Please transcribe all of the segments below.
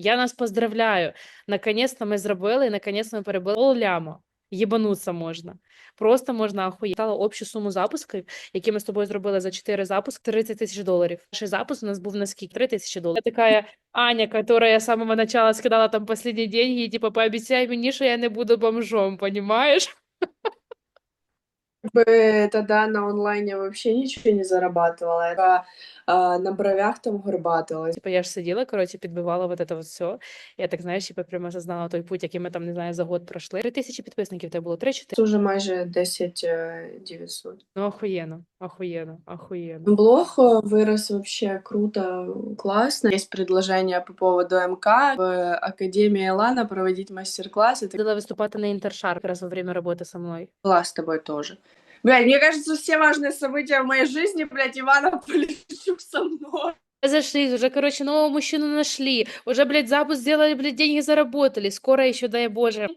Я нас поздравляю. Наконец-то ми зробили, і наконец-то ми перебили пол-ляма. Єбануться можна. Просто можна охуєти. Общу суму запусків, які ми з тобою зробили за 4 запуски, 30 тисяч доларів. Перший запуск у нас був на скільки? 3 тисячі доларів. Я така Аня, которая с самого начала скидала там последние деньги, и типа, пообещай мені, що я не буду бомжом, понимаешь? бы тогда на онлайне вообще ничего не зарабатывала. Я а, на бровях там горбатилась. Типа, я ж сиділа, коротше, підбивала вот это вот все. Я так, знаєш, типа, прямо осознала той путь, який ми там, не знаю, за год пройшли. 3 тисячі підписників в тебе було, 3 4 Це вже майже 10 е, 900. Ну, охуєнно, охуєнно, охуєнно. Блог э, вырос вообще круто, классно. Есть предложение по поводу МК в Академии Лана проводить мастер-классы. Ты Ходила виступати на Інтершар якраз во время роботи со мною. была с тобой тоже. Блядь, мне кажется, все важные события в моей жизни, блядь, Ивана Полищук со мной. Зашли, уже, короче, нового мужчину нашли. Уже, блядь, запуск сделали, блядь, деньги заработали. Скоро еще, дай боже.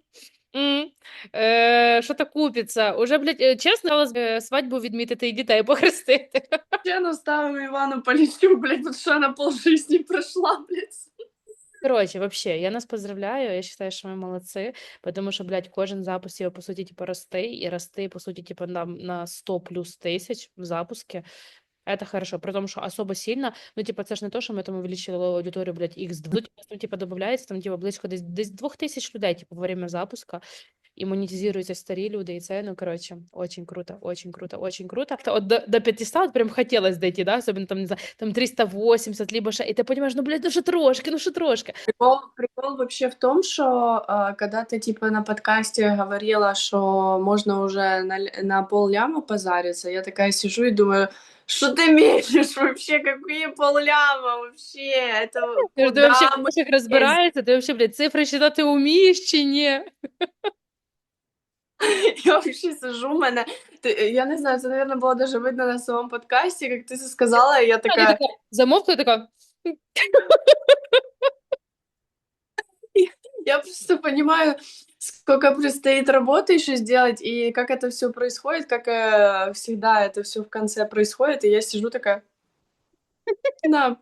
М, е, Що-то купиться. Уже, блядь, е, чесно, хотіла, е, свадьбу відмітити і дітей похрестити. Чену ставим Ивану Полищук, блядь, потому что она полжизни прошла, блядь. Короче, вообще, я нас поздравляю. Я считаю, що ми молодці, тому що, блядь, кожен запуск його, по суті, типу, рости, і рости, по суті, типу, на, на 100 плюс тисяч в запуске. Это хорошо, при том, что особо сильно, ну, типа, це ж не то, що ми там увеличили аудиторію, блядь, x2. Ну, типа, там, типа, типа, близько десь, десь 2000 людей, типа, во время запуска, і монетизируються старі люди, і це, ну, короче, очень круто, очень круто, очень круто. Та От до, до 500 от прям хотілось дойти, да, особенно там, не знаю, там 380, либо ще, і ти розумієш, ну, блядь, ну, ще трошки, ну, ще трошки. Прикол, прикол вообще в том, что э, когда ты типа на подкасте говорила, что можно уже на, л- на пол ляма позариться, я такая сижу и думаю, что ты меришь вообще, какие полляма вообще, это Ти ж ти куда вообще в мы грошах розбираєшся, ти вообще, блядь, цифри считати вмієш чи ні? Я вообще сижу, у мене, ти- я не знаю, це, наверное, було даже видно на самому подкасті, як ти це сказала, і я Ти така, така замовкла, така, я просто понимаю, сколько предстоит работы еще сделать, и как это все происходит, как э, всегда это все в конце происходит, и я сижу такая, да.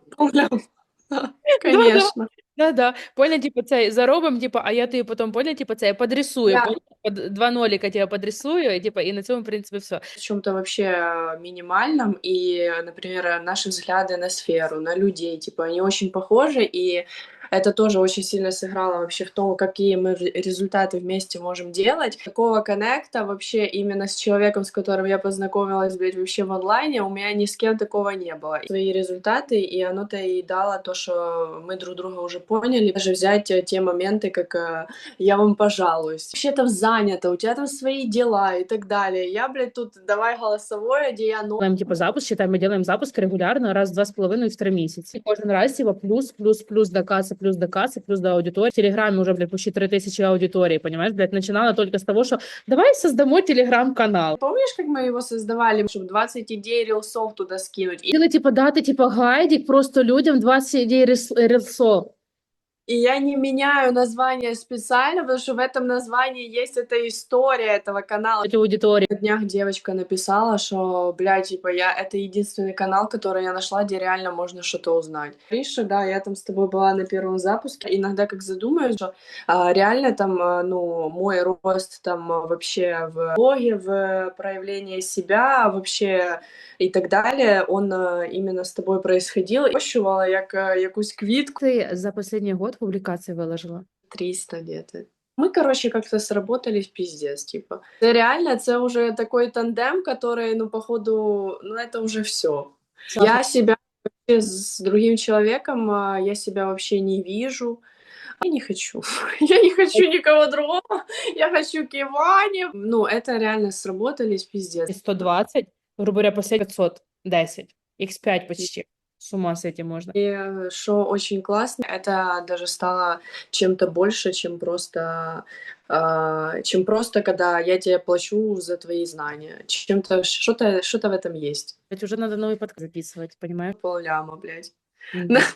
Да, конечно. Да-да, понял, типа, це заробимо, типа, а я тобі потім, понял, типа, це подрисую, Да. понял, Под два нолика тебе подрисую, і, типа, і на цьому, в принципі, все. В чем-то вообще э, минимальном, и, например, наши взгляды на сферу, на людей, типа, они очень похожи, и это тоже очень сильно сыграло вообще в том, какие мы ре- результаты вместе можем делать. Такого коннекта вообще именно с человеком, с которым я познакомилась, блядь, вообще в онлайне, у меня ни с кем такого не было. Свои результаты, и оно-то и дало то, что мы друг друга уже поняли. Даже взять э, те моменты, как э, я вам пожалуюсь. Вообще там занято, у тебя там свои дела и так далее. Я, блядь, тут давай голосовое, где я Делаем, типа, запуск, считай, мы делаем запуск регулярно раз в два с половиной в три месяца. И кожен раз, типа, плюс, плюс, плюс до плюс до кассы, плюс до аудитории. В Телеграме уже, блядь, почти 3000 аудитории, понимаешь, блядь, начинала только с того, что давай создамо Телеграм-канал. Помнишь, как мы его создавали, чтобы 20 идей рилсов туда скинуть? И, Хотіли, типа, дати, типа, гайдик просто людям 20 ідей рис- рилсов. И я не меняю название специально, потому что в этом названии есть эта история этого канала. Эти аудитории. На днях девочка написала, что, блядь, типа, я это единственный канал, который я нашла, где реально можно что-то узнать. Риша, да, я там с тобой была на первом запуске. Иногда как задумаюсь, что а, реально там, а, ну, мой рост там а, вообще в блоге, в проявлении себя, вообще и так далее, он а, именно с тобой происходил. Я ощущала як, а, якусь квитку. Ты за последний год публикации выложила? 300 где-то. Мы, короче, как-то сработались пиздец, типа. Это реально, это уже такой тандем, который, ну, походу, ну, это уже все. Я себя вообще с другим человеком, а, я себя вообще не вижу. Я не хочу. Я не хочу никого другого. Я хочу к Иване. Ну, это реально сработались пиздец. 120, грубо говоря, последний 510, x5 почти. С ума с этим можно. И э, что очень классно, это даже стало чем-то больше, чем просто, а, чем просто, когда я тебе плачу за твои знания. Чем-то, что-то, что-то в этом есть. Ведь уже надо новый подкаст записывать, понимаешь? Полляма, блядь. Мгм.